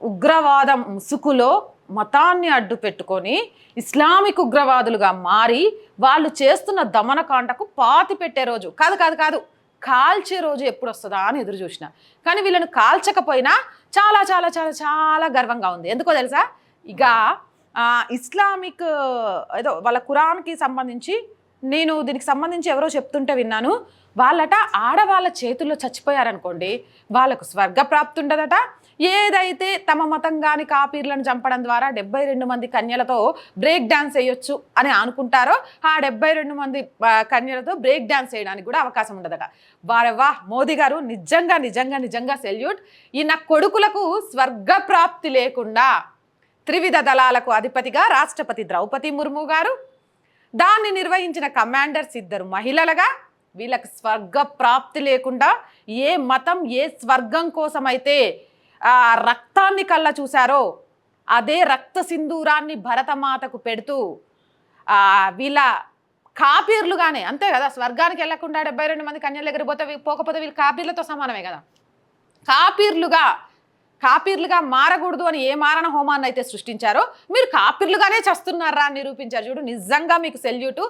ఉగ్రవాదం ముసుకులో మతాన్ని అడ్డు పెట్టుకొని ఇస్లామిక్ ఉగ్రవాదులుగా మారి వాళ్ళు చేస్తున్న దమనకాండకు పాతి పెట్టే రోజు. కాదు కాదు కాదు. కాల్చే రోజు ఎప్పుడు వస్తుందా అని ఎదురు చూసిన. కానీ వీళ్ళని కాల్చకపోయినా చాలా చాలా చాలా చాలా గర్వంగా ఉంది. ఎందుకో తెలుసా? ఇక ఇస్లామిక్ ఏదో వాళ్ళ ఖురాన్కి సంబంధించి నేను దీనికి సంబంధించి ఎవరో చెప్తుంటే విన్నాను. వాళ్ళట ఆడవాళ్ళ చేతుల్లో చచ్చిపోయారనుకోండి వాళ్ళకు స్వర్గప్రాప్తి ఉండదట ఏదైతే తమ మతం కాని కాపీర్లను చంపడం ద్వారా డెబ్బై రెండు మంది కన్యలతో బ్రేక్ డ్యాన్స్ వేయొచ్చు అని అనుకుంటారో ఆ డెబ్బై రెండు మంది కన్యలతో బ్రేక్ డ్యాన్స్ వేయడానికి కూడా అవకాశం ఉండదట. వారే మోదీ గారు నిజంగా నిజంగా నిజంగా సెల్యూట్. ఈ నా కొడుకులకు స్వర్గప్రాప్తి లేకుండా త్రివిధ దళాలకు అధిపతిగా రాష్ట్రపతి ద్రౌపది ముర్ము గారు దాన్ని నిర్వహించిన కమాండర్స్ ఇద్దరు మహిళలుగా వీళ్ళకి స్వర్గ ప్రాప్తి లేకుండా ఏ మతం ఏ స్వర్గం కోసమైతే ఆ రక్తాన్ని కళ్ళ చూశారో అదే రక్త సింధూరాన్ని భరతమాతకు పెడుతూ వీళ్ళ కాపీర్లుగానే అంతే కదా స్వర్గానికి వెళ్ళకుండా డెబ్బై రెండు మంది కన్యల దగ్గర పోతే పోకపోతే వీళ్ళు కాపీర్లతో సమానమే కదా. కాపీర్లుగా కాపీర్లుగా మారకూడదు అని ఏ మారణ హోమాన్ని అయితే సృష్టించారో మీరు కాపీర్లుగానే చేస్తున్నారా అని నిరూపించారు. చూడు నిజంగా మీకు సెల్యూటు.